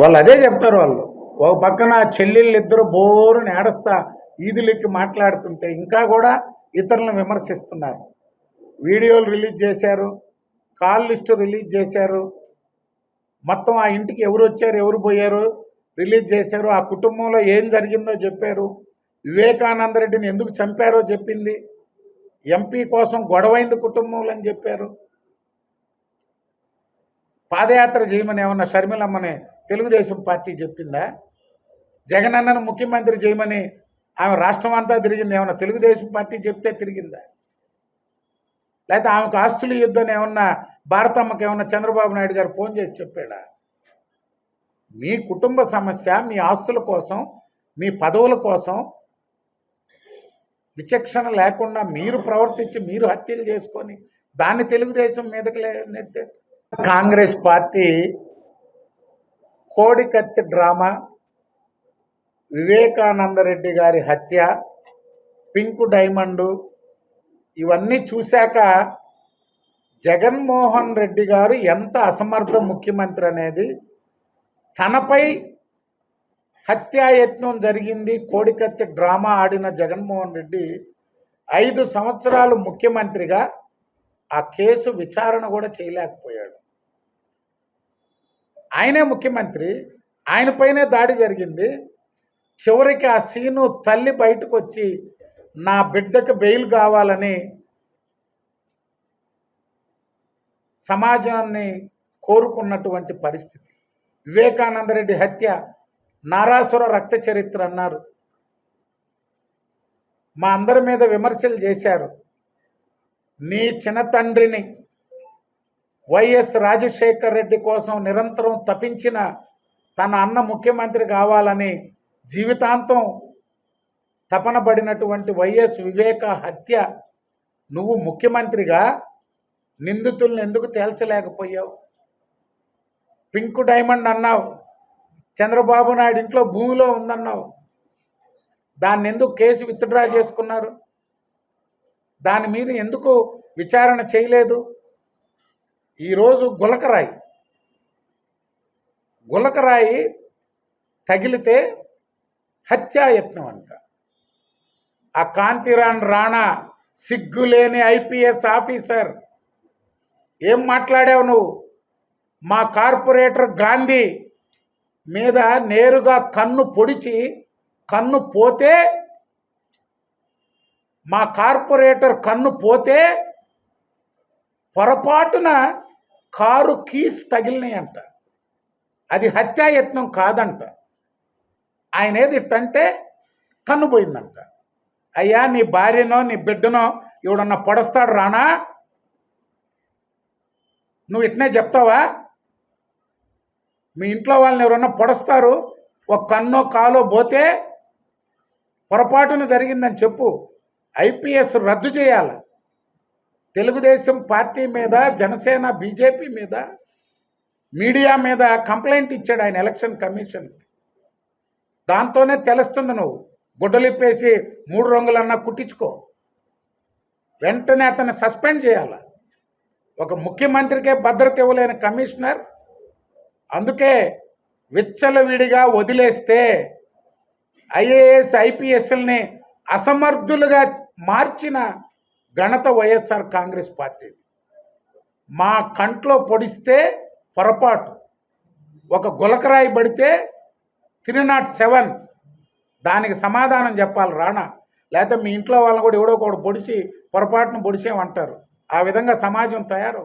వాళ్ళు అదే చెప్తారు వాళ్ళు. ఒక పక్కన చెల్లెళ్ళు ఇద్దరు బోరుని ఏడస్తా ఈదులెక్కి మాట్లాడుతుంటే ఇంకా కూడా ఇతరులను విమర్శిస్తున్నారు. వీడియోలు రిలీజ్ చేశారు కాల్ లిస్టు రిలీజ్ చేశారు. మొత్తం ఆ ఇంటికి ఎవరు వచ్చారు ఎవరు పోయారు రిలీజ్ చేశారు ఆ కుటుంబంలో ఏం జరిగిందో చెప్పారు. వివేకానంద రెడ్డిని ఎందుకు చంపారో చెప్పింది. ఎంపీ కోసం గొడవైంది కుటుంబంలో అని చెప్పారు. పాదయాత్ర చేయమని ఏమన్నా షర్మిలమ్మని తెలుగుదేశం పార్టీ చెప్పిందా? జగనన్నను ముఖ్యమంత్రి చేయమని ఆమె రాష్ట్రం అంతా తిరిగింది. ఏమన్నా తెలుగుదేశం పార్టీ చెప్తే తిరిగిందా? లేకపోతే ఆమెకు ఆస్తులు యుద్ధం ఏమన్నా భారతమ్మకి ఏమన్నా చంద్రబాబు నాయుడు గారు ఫోన్ చేసి చెప్పాడా? మీ కుటుంబ సమస్య మీ ఆస్తుల కోసం మీ పదవుల కోసం విచక్షణ లేకుండా మీరు ప్రవర్తించి మీరు హత్యలు చేసుకొని దాన్ని తెలుగుదేశం మీదకి లే- కాంగ్రెస్ పార్టీ కోడికత్తి డ్రామా వివేకానందరెడ్డి గారి హత్య పింక్ డైమండు ఇవన్నీ చూశాక జగన్మోహన్ రెడ్డి గారు ఎంత అసమర్థ ముఖ్యమంత్రి అనేది తనపై హత్యాయత్నం జరిగింది కోడికత్తి డ్రామా ఆడిన జగన్మోహన్ రెడ్డి ఐదు సంవత్సరాలు ముఖ్యమంత్రిగా ఆ కేసు విచారణ కూడా చేయలేకపోయాడు. ఆయనే ముఖ్యమంత్రి ఆయనపైనే దాడి జరిగింది. చివరికి ఆ సీను తల్లి బయటకు వచ్చి నా బిడ్డకు బెయిల్ కావాలని సమాజాన్ని కోరుకున్నటువంటి పరిస్థితి. వివేకానందరెడ్డి హత్య నారాసుర రక్త చరిత్ర అన్నారు. మా అందరి మీద విమర్శలు చేశారు. నీ చిన్న తండ్రిని వైఎస్ రాజశేఖర్ రెడ్డి కోసం నిరంతరం తపించిన తన అన్న ముఖ్యమంత్రి కావాలని జీవితాంతం తపనబడినటువంటి వైఎస్ వివేక హత్య. నువ్వు ముఖ్యమంత్రిగా నిందితుల్ని ఎందుకు తేల్చలేకపోయావు? పింక్ డైమండ్ అన్నావు. చంద్రబాబు నాయుడు ఇంట్లో భూమిలో ఉందన్నావు. దాన్ని ఎందుకు కేసు విత్డ్రా చేసుకున్నారు? దాని మీద ఎందుకు విచారణ చేయలేదు? ఈరోజు గులకరాయి. గులకరాయి తగిలితే హత్యాయత్నం అంట. ఆ కాంతిరాన్ రాణా సిగ్గులేని ఐపీఎస్ ఆఫీసర్. ఏం మాట్లాడావు నువ్వు? మా కార్పొరేటర్ గాంధీ మీద నేరుగా కన్ను పొడిచి కన్ను పోతే మా కార్పొరేటర్ కన్ను పోతే పొరపాటున కారు కీస్ తగిలినాయంట. అది హత్యాయత్నం కాదంట. ఆయన ఏది ఇట్టంటే కన్ను అయ్యా నీ భార్యనో నీ బిడ్డనో ఎవడన్నా పొడస్తాడు రానా? నువ్వు ఇట్నే చెప్తావా? మీ ఇంట్లో వాళ్ళని ఎవరన్నా పొడస్తారు? ఒక కన్నో కాలో పోతే పొరపాటున జరిగిందని చెప్పు. ఐపీఎస్ రద్దు చేయాలి. తెలుగుదేశం పార్టీ మీద జనసేన బీజేపీ మీద మీడియా మీద కంప్లైంట్ ఇచ్చాడు ఆయన ఎలక్షన్ కమిషన్. దాంతోనే తెలుస్తుంది నువ్వు. గుడ్డలిప్పేసి మూడు రంగులన్నా కుట్టించుకో. వెంటనే అతన్ని సస్పెండ్ చేయాలి. ఒక ముఖ్యమంత్రికే భద్రత ఇవ్వలేని కమిషనర్. అందుకే విచ్చలవిడిగా వదిలేస్తే ఐఏఎస్ ఐపీఎస్ఎల్ని అసమర్థులుగా మార్చిన ఘనత వైఎస్ఆర్ కాంగ్రెస్ పార్టీ మా కంట్లో పొడిస్తే పొరపాటు. ఒక గులకరాయి పడితే త్రీ నాట్ సెవెన్. దానికి సమాధానం చెప్పాలి రానా? లేకపోతే మీ ఇంట్లో వాళ్ళని కూడా ఎవడో ఒకడు పొడిచి పొరపాటును పొడిచేమంటారు ఆ విధంగా సమాజం తయారు